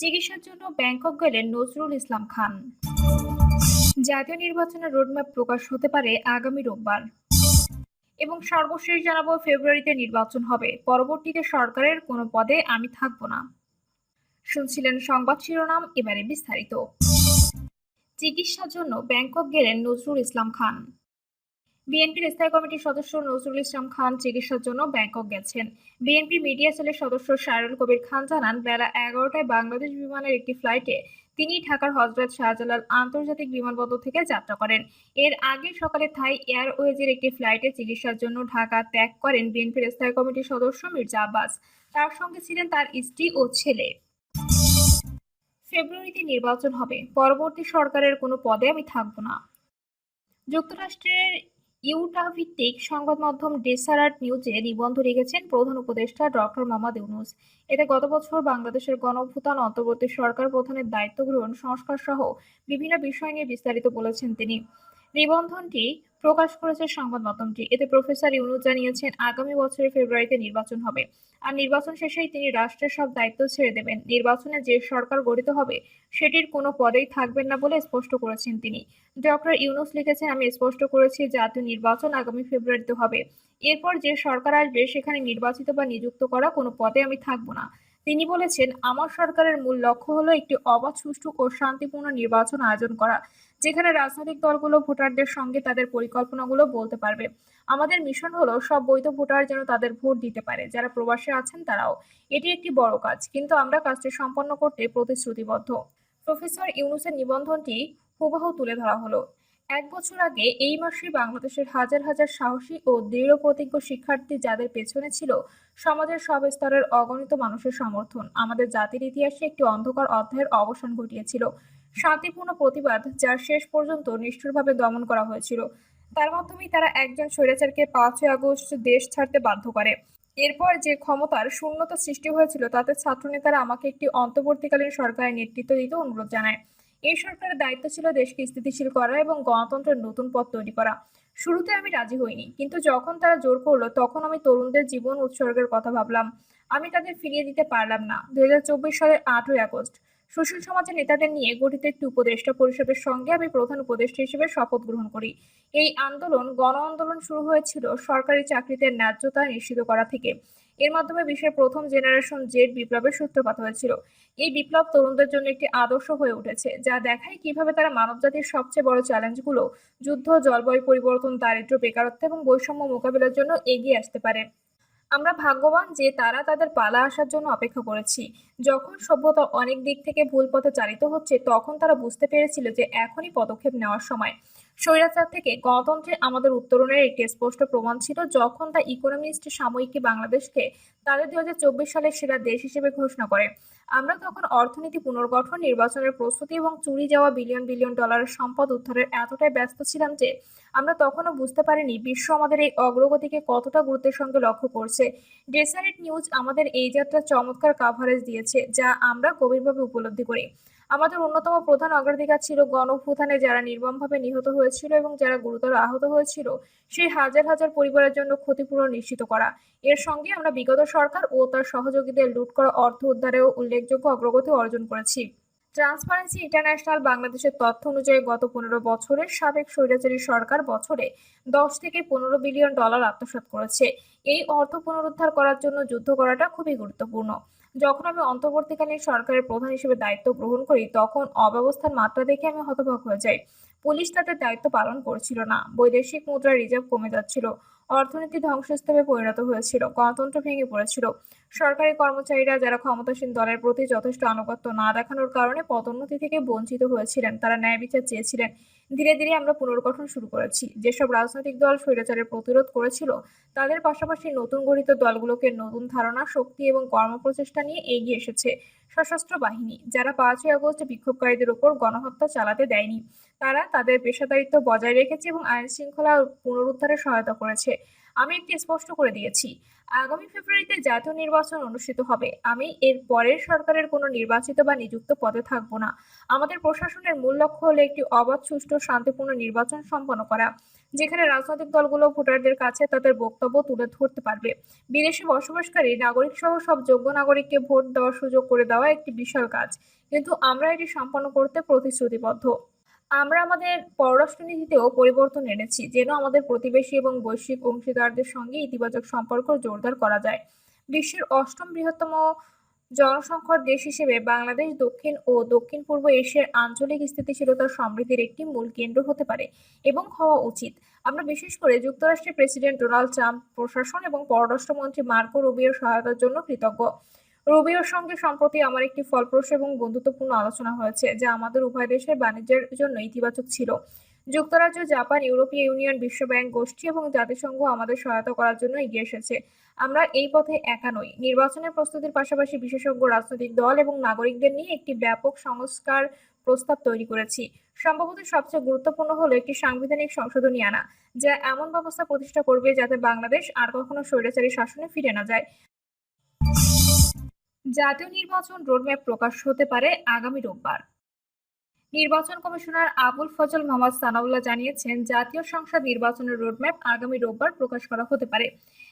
চিকিৎসার জন্য ব্যাংকক গেলেন নজরুল ইসলাম খান। জাতীয় নির্বাচনের রোডম্যাপ প্রকাশ হতে পারে আগামী রোববার। এবং সর্বশেষ জানাব ফেব্রুয়ারিতে নির্বাচন হবে। পরবর্তীতে সরকারের কোনো পদে আমি থাকব না। শুনছিলেন সংবাদ শিরোনাম, এবারে বিস্তারিত। চিকিৎসার জন্য ব্যাংকক গেলেন নজরুল ইসলাম খান। বিএনপির স্থায়ী কমিটির সদস্য নজরুল ইসলাম খান চিকিৎসার জন্য ব্যাংকক গেছেন। বিএনপি মিডিয়া সেলের সদস্য সায়রুল কবির খান জানান, বেলা এগারোটায় বাংলাদেশ বিমানের একটি ফ্লাইটে তিনি ঢাকার হজরত শাহজালাল আন্তর্জাতিক বিমানবন্দর থেকে যাত্রা করেন। এর আগে সকালে থাই এয়ারওয়েজের একটি ফ্লাইটে চিকিৎসার জন্য ঢাকা ত্যাগ করেন বিএনপির স্থায়ী কমিটির সদস্য মির্জা আব্বাস। তার সঙ্গে ছিলেন তার স্ত্রী ও ছেলে। ফেব্রুয়ারিতে নির্বাচন হবে, পরবর্তী সরকারের কোনো পদে আমি থাকব না। যুক্তরাষ্ট্রের ইউটা ভিত্তিক সংবাদ মাধ্যম ডেসারাট নিউজে নিবন্ধ লিখেছেন প্রধান উপদেষ্টা ডক্টর মোহাম্মদ ইউনুস। এতে গত বছর বাংলাদেশের গণভূতান অন্তর্বর্তী সরকার প্রধানের দায়িত্ব গ্রহণ, সংস্কার সহ বিভিন্ন বিষয় নিয়ে বিস্তারিত বলেছেন তিনি। নিবন্ধনটি প্রকাশ করেছে সংবাদ মাধ্যমটি। এতে প্রফেসর ইউনুস জানিয়েছেন, আগামী বছরের ফেব্রুয়ারিতে নির্বাচন হবে। আর নির্বাচন শেষেই তিনি রাষ্ট্রের সব দায়িত্ব ছেড়ে দেবেন। নির্বাচনে যে সরকার গঠিত হবে, সেটির কোনো পদেই থাকবেন না বলে স্পষ্ট করেছেন তিনি। ডক্টর ইউনুস লিখেছেন, আমি স্পষ্ট করেছি, জাতীয় নির্বাচন আগামী ফেব্রুয়ারিতে হবে। এরপর যে সরকার আসবে, সেখানে নির্বাচিত বা নিযুক্ত করা কোনো পদে আমি থাকব না। তিনি বলেছেন, আমার সরকারের মূল লক্ষ্য হলো একটি অবাধ, সুষ্ঠু ও শান্তিপূর্ণ নির্বাচন আয়োজন করা, যেখানে রাজনৈতিক দলগুলো ভোটারদের সঙ্গে তাদের পরিকল্পনাগুলো বলতে পারবে। আমাদের মিশন হলো সব বৈধ ভোটার যেন তাদের ভোট দিতে পারে, যারা প্রবাসে আছেন তারাও। এটি একটি বড় কাজ, কিন্তু আমরা কাজটি সম্পন্ন করতে প্রতিশ্রুতিবদ্ধ। প্রফেসর ইউনুসের নিবন্ধনটি হুবহু তুলে ধরা হলো। এক বছর আগে এই মাসে বাংলাদেশের হাজার হাজার সাহসী ও দৃঢ় প্রতিজ্ঞ শিক্ষার্থী যাদের পেছনে ছিল, সমাজের সব স্তরের অগণিত মানুষের সমর্থন, আমাদের জাতির ইতিহাসে একটি অন্ধকার অধ্যায়ের অবসান ঘটিয়েছিল। শান্তিপূর্ণ প্রতিবাদ যার শেষ পর্যন্ত নিষ্ঠুরভাবে দমন করা হয়েছিল। তার মাধ্যমেই তারা একজন স্বৈরাচারকে পাঁচই আগস্ট দেশ ছাড়তে বাধ্য করে। এরপর যে ক্ষমতার শূন্যতা সৃষ্টি হয়েছিল, তাতে ছাত্রনেতারা আমাকে একটি অন্তর্বর্তীকালীন সরকারের নেতৃত্ব দিতে অনুরোধ জানায়। এই সরকারের দায়িত্ব ছিল দেশকে স্থিতিশীল করা এবং গণতন্ত্রের নতুন পথ তৈরি করা। শুরুতে আমি রাজি হইনি, কিন্তু যখন তারা জোর করল, তখন আমি তরুণদের জীবন উৎসর্গের কথা ভাবলাম। আমি তাদের ফিরিয়ে দিতে পারলাম না। দুই হাজার চব্বিশ সালের আটই আগস্ট সুশীল সমাজের নেতাদের নিয়ে গঠিত একটি উপদেষ্টা পরিষদের সঙ্গে আমি প্রধান উপদেষ্টা হিসেবে শপথ গ্রহণ করি। এই আন্দোলন, গণ আন্দোলন শুরু হয়েছিল সরকারি চাকরিতে ন্যায্যতা নিশ্চিত করা থেকে। এর মাধ্যমে বিশ্বের প্রথম জেনারেশন জেড বিপ্লবের সূত্রপাত হয়েছিল। এই বিপ্লব তরুণদের জন্য একটি আদর্শ হয়ে উঠেছে, যা দেখায় কীভাবে তারা মানবজাতির সবচেয়ে বড় চ্যালেঞ্জগুলো, যুদ্ধ, জলবায়ু পরিবর্তন, দারিদ্র্য, বেকারত্ব এবং বৈষম্য মোকাবিলার জন্য এগিয়ে আসতে পারে। আমরা ভাগ্যবান যে তারা তাদের পালা আসার জন্য অপেক্ষা করেছি। যখন সভ্যতা অনেক দিক থেকে ভুল পথে চালিত হচ্ছে, তখন তারা বুঝতে পেরেছিল যে এখনই পদক্ষেপ নেওয়ার সময়। স্বৈরাচার থেকে গণতন্ত্রে আমাদের উত্তরণের একটি স্পষ্ট প্রমাণ ছিল যখন তা ইকোনমিস্ট সাময়িকী বাংলাদেশকে তাদের দুই সালের সেরা দেশ হিসেবে ঘোষণা করে। আমরা তখন অর্থনীতি পুনর্গঠন, নির্বাচনের প্রস্তুতি এবং চুরি যাওয়া বিলিয়ন বিলিয়ন ডলারের সম্পদ উদ্ধারের এতটাই ব্যস্ত ছিলাম যে আমরা তখনও বুঝতে পারিনি বিশ্ব আমাদের এই অগ্রগতিকে কতটা গুরুত্বের সঙ্গে লক্ষ্য করছে। ডেসারেট নিউজ আমাদের এই যাত্রার চমৎকার কাভারেজ দিয়েছে যা আমরা গভীরভাবে উপলব্ধি করি। আমাদের অন্যতম প্রধান অগ্রাধিকার ছিল গণভূতানে যারা নির্মমভাবে নিহত হয়েছিল এবং যারা গুরুতর আহত হয়েছিল, সেই হাজার হাজার পরিবারের জন্য ক্ষতিপূরণ নিশ্চিত করা। এর সঙ্গে আমরা বিগত সরকার ও তার সহযোগীদের লুট করা অর্থ উদ্ধারেও উল্লেখযোগ্য অগ্রগতি অর্জন করেছি। ট্রান্সপারেন্সি ইন্টারন্যাশনাল বাংলাদেশের তথ্য অনুযায়ী গত পনেরো বছরের সাবেক স্বৈরাচারী সরকার বছরে দশ থেকে পনেরো বিলিয়ন ডলার আত্মসাৎ করেছে। এই অর্থ পুনরুদ্ধার করার জন্য যুদ্ধ করাটা খুবই গুরুত্বপূর্ণ। যখন আমি অন্তর্বর্তীকালীন সরকারের প্রধান হিসেবে দায়িত্ব গ্রহণ করি, তখন অব্যবস্থার মাত্রা দেখে আমি হতবাক হয়ে যাই। পুলিশ তাদের দায়িত্ব পালন করছিল না। বৈদেশিক মুদ্রার রিজার্ভ কমে যাচ্ছিল। অর্থনীতি ধ্বংসস্তূপে পরিণত হয়েছিল, গণতন্ত্র ভেঙে পড়েছিল। সরকারি কর্মচারীরা যারা ক্ষমতাসীন দলের প্রতি যথেষ্ট আনুগত্য না দেখানোর কারণে পদোন্নতি থেকে বঞ্চিত হয়েছিলেন, তারা ন্যায় বিচার চেয়েছিলেন। ধীরে ধীরে আমরা পুনর্গঠন শুরু করেছি। যেসব রাজনৈতিক দল স্বৈরাচারের প্রতিরোধ করেছিল, তাদের পাশাপাশি নতুন গঠিত দলগুলোকে নতুন ধারণা, শক্তি এবং কর্মপ্রচেষ্টা নিয়ে এগিয়ে এসেছে সশস্ত্র বাহিনী, যারা পাঁচই আগস্ট বিক্ষোভকারীদের উপর গণহত্যা চালাতে দেয়নি। তারা তাদের পেশাদারিত্ব বজায় রেখেছে এবং আইন শৃঙ্খলা পুনরুদ্ধারে সহায়তা করেছে। আমি একটি স্পষ্ট করে দিয়েছি। আগামী ফেব্রুয়ারিতে জাতীয় নির্বাচন অনুষ্ঠিত হবে। আমি এর পরের সরকারের কোনো নির্বাচিত বা নিযুক্ত পদে থাকব না। আমাদের প্রশাসনের মূল লক্ষ্য হলো একটি অবাধ, সুষ্ঠু, শান্তিপূর্ণ নির্বাচন সম্পন্ন করা, যেখানে রাজনৈতিক দলগুলো ভোটারদের কাছে তাদের বক্তব্য তুলে ধরতে পারবে। বিদেশে বসবাসকারী নাগরিক সহ সব যোগ্য নাগরিককে ভোট দেওয়ার সুযোগ করে দেওয়া একটি বিশাল কাজ। কিন্তু আমরা এটি সম্পন্ন করতে প্রতিশ্রুতিবদ্ধ। আমরা আমাদের পররাষ্ট্রনীতিতেও পরিবর্তন এনেছি, যেন আমাদের প্রতিবেশী এবং বৈশ্বিক অংশীদারদের সঙ্গে ইতিবাচক সম্পর্ক জোরদার করা যায়। বিশ্বের অষ্টম বৃহত্তম জনসংখ্যার দেশ হিসেবে বাংলাদেশ দক্ষিণ ও দক্ষিণ পূর্ব এশিয়ার আঞ্চলিক স্থিতিশীলতা সমৃদ্ধির একটি মূল কেন্দ্র হতে পারে এবং হওয়া উচিত। আমরা বিশেষ করে যুক্তরাষ্ট্রের প্রেসিডেন্ট ডোনাল্ড ট্রাম্প প্রশাসন এবং পররাষ্ট্রমন্ত্রী মার্কো রুবিওর সহায়তার জন্য কৃতজ্ঞ। রুবিওর সঙ্গে সম্প্রতি আমার একটি ফলপ্রসূ এবং বন্ধুত্বপূর্ণ আলোচনা হয়েছে, যা আমাদের উভয় দেশের বাণিজ্যের জন্য ইতিবাচক ছিল। যুক্তরাজ্য, জাপান, ইউরোপীয় ইউনিয়ন, বিশ্বব্যাংক, গোষ্ঠী এবং জাতিসংঘ আমাদের সহায়তা করার জন্য এগিয়ে এসেছে। আমরা এই পথে একা নই। নির্বাচনের প্রস্তুতির পাশাপাশি বিশেষজ্ঞ রাজনৈতিক দল এবং নাগরিকদের নিয়ে একটি ব্যাপক সংস্কার প্রস্তাব তৈরি করেছি। সম্ভবত সবচেয়ে গুরুত্বপূর্ণ হলো একটি সাংবিধানিক সংশোধনী আনা, যা এমন ব্যবস্থা প্রতিষ্ঠা করবে যাতে বাংলাদেশ আর কখনো স্বৈরাচারী শাসনে ফিরে না যায়। জাতীয় নির্বাচন রোডম্যাপ প্রকাশ হতে পারে আগামী রোববার। নির্বাচন কমিশনার আবুল ফজল মোহাম্মদ সানাউল্লাহ জানিয়েছেন, জাতীয় সংসদ নির্বাচনের রোডম্যাপ আগামী রোববার প্রকাশ করা হতে পারে।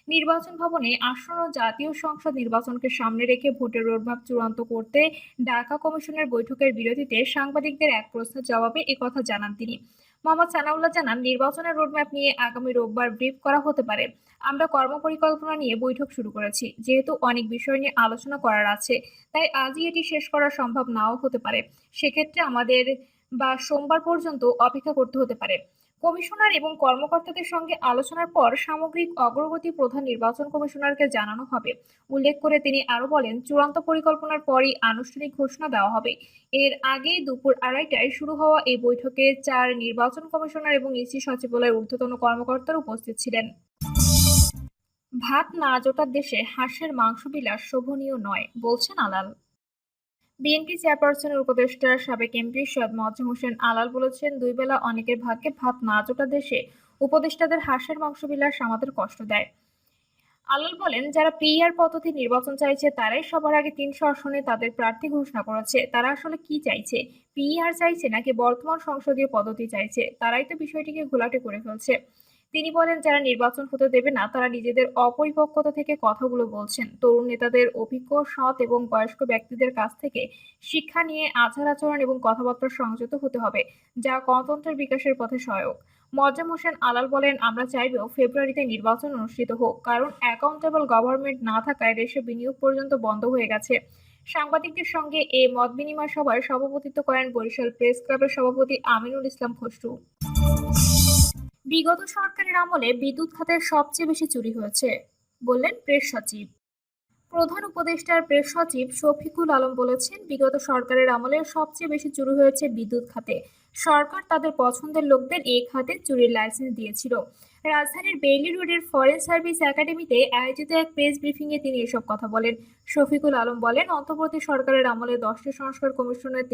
নির্বাচন ভবনে আসন্ন জাতীয় সংসদ নির্বাচনকে সামনে রেখে ভোটের রোডম্যাপ চূড়ান্ত করতে ঢাকা কমিশনের বৈঠকের বিরতিতে সাংবাদিকদের এক প্রশ্নের জবাবে একথা জানান তিনি। মোহাম্মদ সানাউল্লাহ জানান, নির্বাচনের রোডম্যাপ নিয়ে আগামী রোববার ব্রিফ করা হতে পারে। আমরা কর্মপরিকল্পনা নিয়ে বৈঠক শুরু করেছি, যেহেতু অনেক বিষয় নিয়ে আলোচনা করার আছে, তাই আজই এটি শেষ করা সম্ভব নাও হতে পারে। সেক্ষেত্রে আমাদের বা সোমবার পর্যন্ত অপেক্ষা করতে হতে পারে। কমিশনার এবং কর্মকর্তাদের সঙ্গে আলোচনার পর সামগ্রিক অগ্রগতি প্রধান নির্বাচন কমিশনারকে জানানো হবে। উল্লেখ করে তিনি আরও বলেন, চূড়ান্ত পরিকল্পনার পরই আনুষ্ঠানিক ঘোষণা দেওয়া হবে। এর আগে দুপুর আড়াইটায় শুরু হওয়া এই বৈঠকে চার নির্বাচন কমিশনার এবং ইসি সচিবালয়ের ঊর্ধ্বতন কর্মকর্তারা উপস্থিত ছিলেন। ভাত না জোটার দেশে হাঁসের মাংস বিলাস শোভনীয় নয়, বলছেন আলাল। বিএনপি চেয়ারপারসনের উপদেষ্টা সাবেক এমপি সৈয়দ মজ্জম হোসেন আলাল বলেছেন, দুই বেলা অনেকের ভাগ্যে ভাত না জোটা দেশে উপদেষ্টাদের হাঁসের মাংস বিলাস আমাদের কষ্ট দেয়। আলাল বলেন, যারা পিআর পদ্ধতি নির্বাচন চাইছে, তারাই সবার আগে তিনশো আসনে তাদের প্রার্থী ঘোষণা করেছে। তারা আসলে কি চাইছে? পিআর চাইছে নাকি বর্তমান সংসদীয় পদ্ধতি চাইছে? তারাই তো বিষয়টিকে ঘোলাটে করে ফেলছে। তিনি বলেন, যারা নির্বাচন হতে দেবে না, তারা নিজেদের অপরিপক্কতা থেকে কথাগুলো বলছেন। তরুণ নেতাদের অভিজ্ঞ, সৎ এবং বয়স্ক ব্যক্তিদের কাছ থেকে শিক্ষা নিয়ে আচার আচরণ এবং কথাবার্তা সংযত হতে হবে, যা গণতন্ত্রের বিকাশের পথে সহায়ক। মজ্জাম হোসেন আলাল বলেন, আমরা চাইবেও ফেব্রুয়ারিতে নির্বাচন অনুষ্ঠিত হোক, কারণ অ্যাকাউন্টেবল গভর্নমেন্ট না থাকায় দেশে বিনিয়োগ পর্যন্ত বন্ধ হয়ে গেছে। সাংবাদিকদের সঙ্গে এ মত বিনিময় সভায় সভাপতিত্ব করেন বরিশাল প্রেস ক্লাবের সভাপতি আমিনুল ইসলাম খসরু। বিগত সরকারের আমলে বিদ্যুৎ খাতের সবচেয়ে বেশি চুরি হয়েছে, বললেন প্রেস সচিব। প্রধান উপদেষ্টার প্রেস সচিব শফিকুল আলম বলেছেন, বিগত সরকারের আমলে সবচেয়ে বেশি চুরি হয়েছে বিদ্যুৎ খাতে। সরকার তাদের পছন্দের লোকদের এই খাতে চুরির লাইসেন্স দিয়েছিল। রাজধানীর বেইলি রোডের ফরেন সার্ভিস একাডেমিতে আয়োজিত এক প্রেস ব্রিফিংয়ে তিনি এসব কথা বলেন। শফিকুল আলম বলেন, অন্তর্বর্তী সরকারের আমলে দশটি সংস্কার কমিশনের